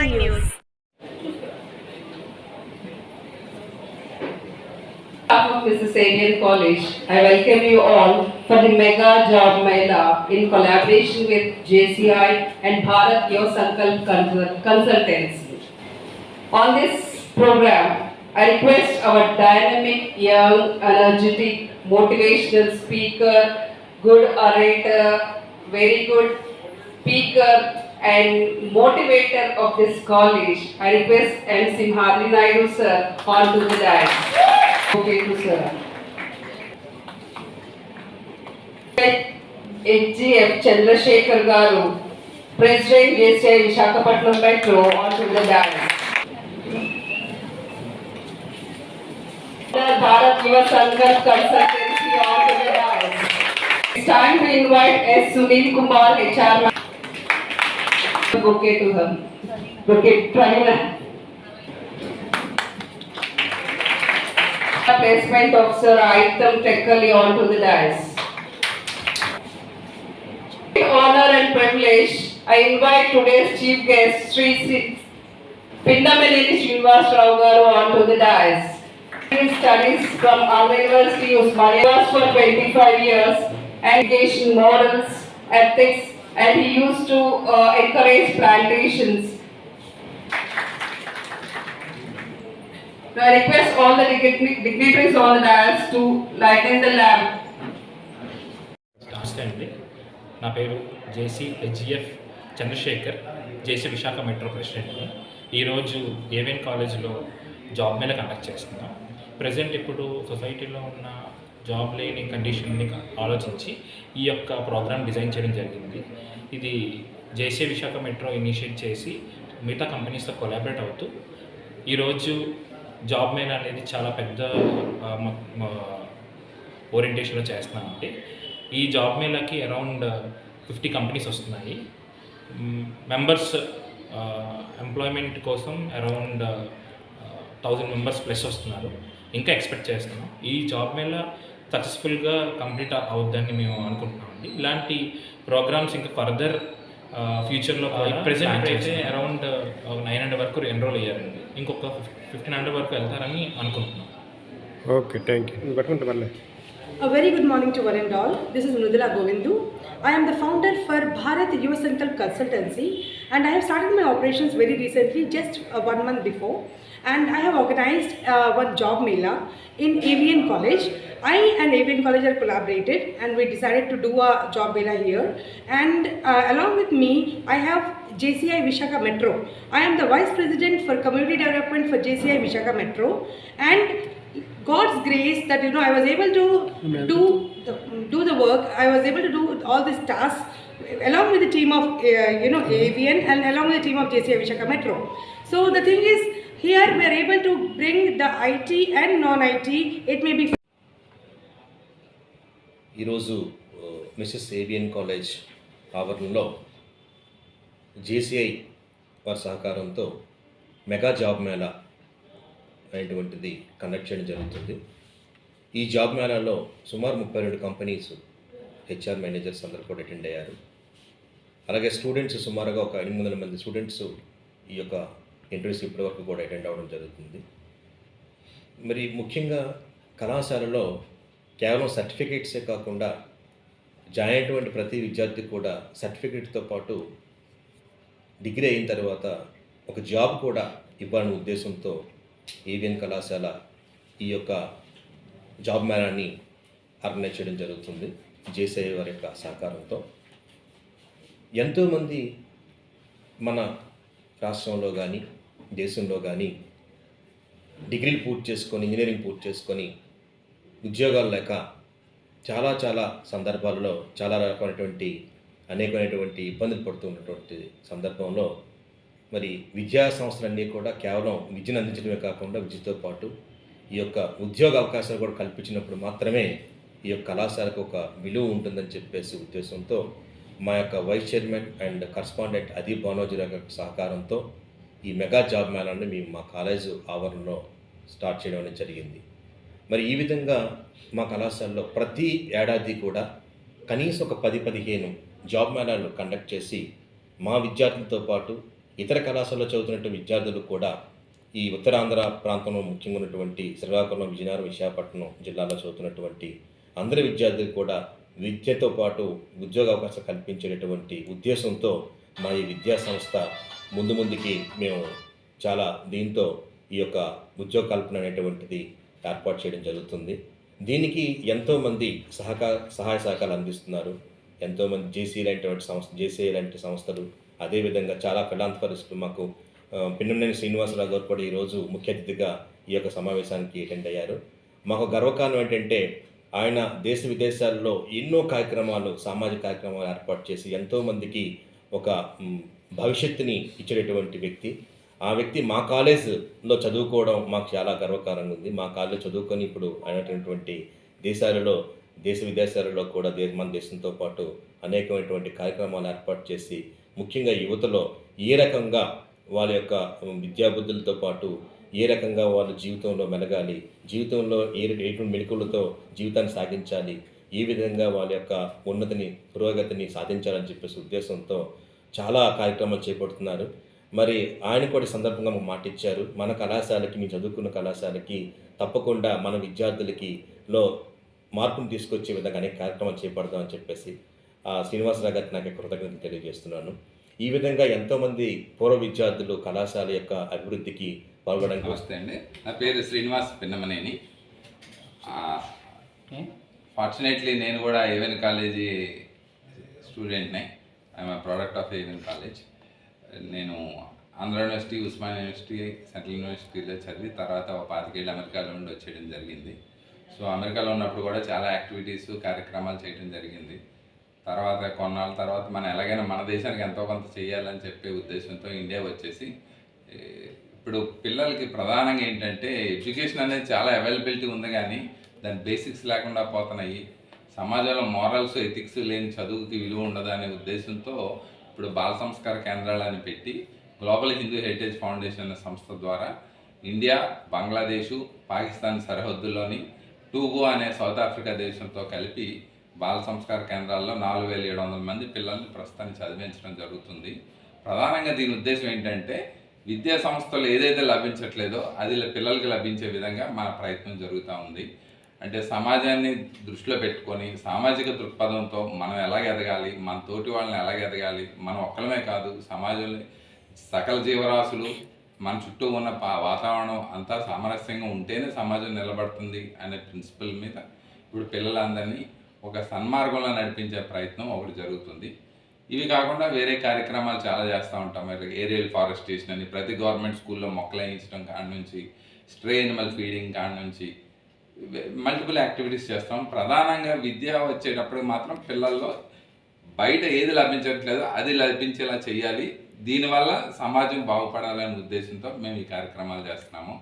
Nine News. of College, I welcome you all for the Mega Job Mela in collaboration with JCI and Bharat Your Sankalp Consultants. On this program, I request our dynamic, young, energetic, motivational speaker, good orator, very good speaker, and motivator of this college. I request M. Simhadri Naidu sir on to the dais. Okay, to sir. HGF Chandrasekhar Garu, President JCI Visakhapatnam Metro on the dais. Bharat Yuva Sankalp Consultancy on to the dais. It's time to invite S. Sunil Kumar, HR. Bouquet to her. Bouquet, try Placement officer Aitam Tekkali onto the dais. Honor and privilege, I invite today's chief guest, Sri Pindamelini Srinivas Rao Garu onto the dais. Studies from Andhra University, Usmania for 25 years, education morals, ethics, and he used to uh, encourage plantations. So I request all the dignitaries on the dais to lighten the lamp. నమస్తే అండి నా పేరు JC HGF Chandrashekar JC Visakha metro ప్రెసిడెంట్ని ఈరోజు AVN కాలేజ్లో job mela conduct చేస్తున్నాం present ఇప్పుడు సొసైటీలో ఉన్న జాబ్ లేని కండిషన్ని ఆలోచించి ఈ యొక్క ప్రోగ్రామ్ డిజైన్ చేయడం జరిగింది. ఇది జేసీ విశాఖ మెట్రో ఇనిషియేట్ చేసి మిగతా కంపెనీస్తో కొలాబరేట్ అవుతూ ఈరోజు జాబ్ మేళ అనేది చాలా పెద్ద మ- ఓరియంటేషన్లో చేస్తున్నామండి. ఈ జాబ్ మేళకి అరౌండ్ ఫిఫ్టీ కంపెనీస్ వస్తున్నాయి. మెంబర్స్ ఎంప్లాయ్మెంట్ కోసం అరౌండ్ థౌజండ్ మెంబర్స్ ప్లస్ వస్తున్నారు. ఇంకా ఎక్స్పెక్ట్ చేస్తున్నాం. ఈ జాబ్ మేళ సక్సెస్ఫుల్గా కంప్లీట్ అవుద్దని మేము అనుకుంటున్నామండి ఇలాంటి ప్రోగ్రామ్స్ ఇంకా ఫర్దర్ ఫ్యూచర్లో ప్రెసెంట్ అయితే అరౌండ్ నైన్ హండ్రెడ్ వరకు ఎన్రోల్ అయ్యారండి ఇంకొక ఫిఫ్టీన్ హండ్రెడ్ వరకు వెళ్తారని అనుకుంటున్నాం ఓకే థ్యాంక్ యూ పట్టుకుంటా మళ్ళీ A very good morning to one and all. This is Mridula Govindu. I am the founder for Bharat Yuva Sankalp Consultancy and I have started my operations very recently, just uh, one month before. And I have organized uh, one job mela in Avian College. I and Avian College are collaborated and we decided to do a job mela here. And uh, along with me, I have JCI Vishaka Metro. I am the Vice President for Community Development for JCI Vishaka Metro. And God's grace that you know I was able to do the, do the work. I was able to do all these tasks along with the team of uh, you know AVN and along with the team of JCI Vishaka Metro. So the thing is here we are able to bring the IT and non-IT. It may be ఈరోజు missus ABN college ఆవరణలో JCI వారి సహకారంతో mega job Mela అనేటువంటిది conduct చేయడం జరుగుతుంది ఈ job మేళాలో సుమారు ముప్పై రెండు కంపెనీస్ హెచ్ఆర్ మేనేజర్స్ అందరూ కూడా అటెండ్ అయ్యారు అలాగే స్టూడెంట్స్ సుమారుగా ఒక ఎనిమిది వందల మంది స్టూడెంట్స్ ఈ యొక్క ఇంటర్వ్యూస్ ఇప్పటివరకు కూడా అటెండ్ అవ్వడం జరుగుతుంది. మరి ముఖ్యంగా కళాశాలలో కేవలం సర్టిఫికేట్సే కాకుండా జాయిన్ అయినటువంటి ప్రతి విద్యార్థి కూడా సర్టిఫికేట్తో పాటు డిగ్రీ అయిన తర్వాత ఒక జాబ్ కూడా ఇవ్వాలనే ఉద్దేశంతో ఏవిఎన్ కళాశాల ఈ యొక్క జాబ్ మేళాన్ని ఆర్గనైజ్ చేయడం జరుగుతుంది. జేసీ వారి యొక్క సహకారంతో. ఎంతోమంది మన రాష్ట్రంలో కానీ దేశంలో కానీ డిగ్రీలు పూర్తి చేసుకొని ఇంజనీరింగ్ పూర్తి చేసుకొని ఉద్యోగాలు లేక చాలా చాలా సందర్భాలలో చాలా రకమైనటువంటి అనేకమైనటువంటి ఇబ్బందులు పడుతున్నటువంటి సందర్భంలో మరి విద్యా సంస్థలన్నీ కూడా కేవలం విద్యను అందించడమే కాకుండా విద్యతో పాటు ఈ యొక్క ఉద్యోగ అవకాశాలు కూడా కల్పించినప్పుడు మాత్రమే ఈ యొక్క కళాశాలకు ఒక విలువ ఉంటుందని చెప్పేసి ఉద్దేశంతో మా యొక్క vice chairman and correspondent Adeep Bhanoji గారి సహకారంతో ఈ మెగా జాబ్ మేళాన్ని మేము మా కాలేజీ ఆవరణలో స్టార్ట్ చేయడం అనేది జరిగింది. మరి ఈ విధంగా మా కళాశాలలో ప్రతి ఏడాది కూడా కనీసం ఒక పది పదిహేను జాబ్ మేళాలు కండక్ట్ చేసి మా విద్యార్థులతో పాటు ఇతర కళాశాలలో చదువుతున్నటువంటి విద్యార్థులు కూడా ఈ ఉత్తరాంధ్ర ప్రాంతంలో ముఖ్యంగా ఉన్నటువంటి శ్రీకాకుళం విజయనగరం విశాఖపట్నం జిల్లాలో చదువుతున్నటువంటి అందరి విద్యార్థులకు కూడా విద్యతో పాటు ఉద్యోగ అవకాశం కల్పించేటటువంటి ఉద్దేశంతో మా ఈ విద్యా సంస్థ ముందు ముందుకి మేము చాలా దీంతో ఈ యొక్క ఉద్యోగ కల్పన అనేటువంటిది ఏర్పాటు చేయడం జరుగుతుంది. దీనికి ఎంతోమంది సహకార సహాయ సహకారాలు అందిస్తున్నారు. ఎంతోమంది జేసీ లాంటి సంస్థ జేసీ లాంటి సంస్థలు అదేవిధంగా చాలా ఫిలాంథపరిస్టులు మాకు ఆ, శ్రీనివాసరావు గారు కూడా ఈరోజు ముఖ్య అతిథిగా ఈ యొక్క సమావేశానికి అటెండ్ అయ్యారు. మాకు గర్వకారణం ఏంటంటే ఆయన దేశ విదేశాల్లో ఎన్నో కార్యక్రమాలు సామాజిక కార్యక్రమాలు ఏర్పాటు చేసి ఎంతోమందికి ఒక భవిష్యత్తుని ఇచ్చేటటువంటి వ్యక్తి. ఆ వ్యక్తి మా కాలేజ్లో చదువుకోవడం మాకు చాలా గర్వకారంగా ఉంది. మా కాలేజ్ చదువుకొని ఇప్పుడు అయినటువంటి దేశాలలో దేశ విదేశాలలో కూడా దే మన దేశంతో పాటు అనేకమైనటువంటి కార్యక్రమాలు ఏర్పాటు చేసి ముఖ్యంగా యువతలో ఏ రకంగా వాళ్ళ యొక్క విద్యాబుద్ధులతో పాటు ఏ రకంగా వాళ్ళ జీవితంలో మెలగాలి జీవితంలో ఏ ఎటువంటి మెలకులతో జీవితాన్ని సాగించాలి ఏ విధంగా వాళ్ళ యొక్క ఉన్నతిని పురోగతిని సాధించాలని చెప్పేసి ఉద్దేశంతో చాలా కార్యక్రమాలు చేపడుతున్నారు. మరి ఆయన కూడా ఈ సందర్భంగా మాకు మాట ఇచ్చారు. మన కళాశాలకి మేము చదువుకున్న కళాశాలకి తప్పకుండా మన విద్యార్థులకి లో మార్పును తీసుకొచ్చే విధంగా అనేక కార్యక్రమాలు చేపడదామని చెప్పేసి ఆ శ్రీనివాసరావు గారికి నాకు కృతజ్ఞతలు తెలియజేస్తున్నాను. ఈ విధంగా ఎంతోమంది పూర్వ విద్యార్థులు కళాశాల యొక్క అభివృద్ధికి పాల్గొనడానికి నమస్తే అండి. నా పేరు శ్రీనివాస్ పిన్నమనేని. ఫార్చునేట్లీ నేను కూడా AVN college స్టూడెంట్నే I'm product of AVN college నేను Andhra university Osman university central యూనివర్సిటీలో చదివి తర్వాత ఒక పాతికేళ్ళు అమెరికాలో నుండి వచ్చేయడం జరిగింది. సో అమెరికాలో ఉన్నప్పుడు కూడా చాలా యాక్టివిటీస్ కార్యక్రమాలు చేయడం జరిగింది. తర్వాత కొన్నాళ్ళ తర్వాత మనం ఎలాగైనా మన దేశానికి ఎంతో కొంత చేయాలని చెప్పే ఉద్దేశంతో ఇండియా వచ్చేసి ఇప్పుడు పిల్లలకి ప్రధానంగా ఏంటంటే ఎడ్యుకేషన్ అనేది చాలా అవైలబిలిటీ ఉంది కానీ దాని బేసిక్స్ లేకుండా పోతున్నాయి. సమాజంలో మారల్స్ ఎథిక్స్ లేని చదువుకి విలువ ఉండదు అనే ఉద్దేశంతో ఇప్పుడు బాల సంస్కార కేంద్రాలని పెట్టి గ్లోబల్ హిందూ హెరిటేజ్ ఫౌండేషన్ అనే సంస్థ ద్వారా ఇండియా బంగ్లాదేశు పాకిస్తాన్ సరిహద్దుల్లోని టూగో అనే సౌత్ ఆఫ్రికా దేశంతో కలిపి బాల సంస్కార కేంద్రాల్లో నాలుగు వేల ఏడు వందల మంది పిల్లల్ని ప్రస్తుతానికి చదివించడం జరుగుతుంది. ప్రధానంగా దీని ఉద్దేశం ఏంటంటే విద్యా సంస్థలు ఏదైతే లభించట్లేదో అది పిల్లలకి లభించే విధంగా మన ప్రయత్నం జరుగుతూ ఉంది. అంటే సమాజాన్ని దృష్టిలో పెట్టుకొని సామాజిక దృక్పథంతో మనం ఎలాగ ఎదగాలి మన తోటి వాళ్ళని ఎలాగ ఎదగాలి మనం ఒక్కలమే కాదు సమాజంలో సకల జీవరాశులు మన చుట్టూ ఉన్న పా- వాతావరణం అంతా సామరస్యంగా ఉంటేనే సమాజం నిలబడుతుంది అనే ప్రిన్సిపల్ మీద ఇప్పుడు పిల్లలందరినీ ఒక సన్మార్గంలో నడిపించే ప్రయత్నం ఒకటి జరుగుతుంది. ఇవి కాకుండా వేరే కార్యక్రమాలు చాలా చేస్తూ ఉంటాం. మరి ఏరియల్ ఫారెస్టేషన్ అని ప్రతి గవర్నమెంట్ స్కూల్లో మొక్కలు వేయించడం కాడ నుంచి స్ట్రే ఎనిమల్ ఫీడింగ్ కాడ నుంచి మల్టిపుల్ యాక్టివిటీస్ చేస్తాం. ప్రధానంగా విద్య వచ్చేటప్పుడు మాత్రం పిల్లల్లో బయట ఏది లభించట్లేదు అది లభించేలా చేయాలి దీనివల్ల సమాజం బాగుపడాలనే ఉద్దేశంతో మేము ఈ కార్యక్రమాలు చేస్తున్నాము.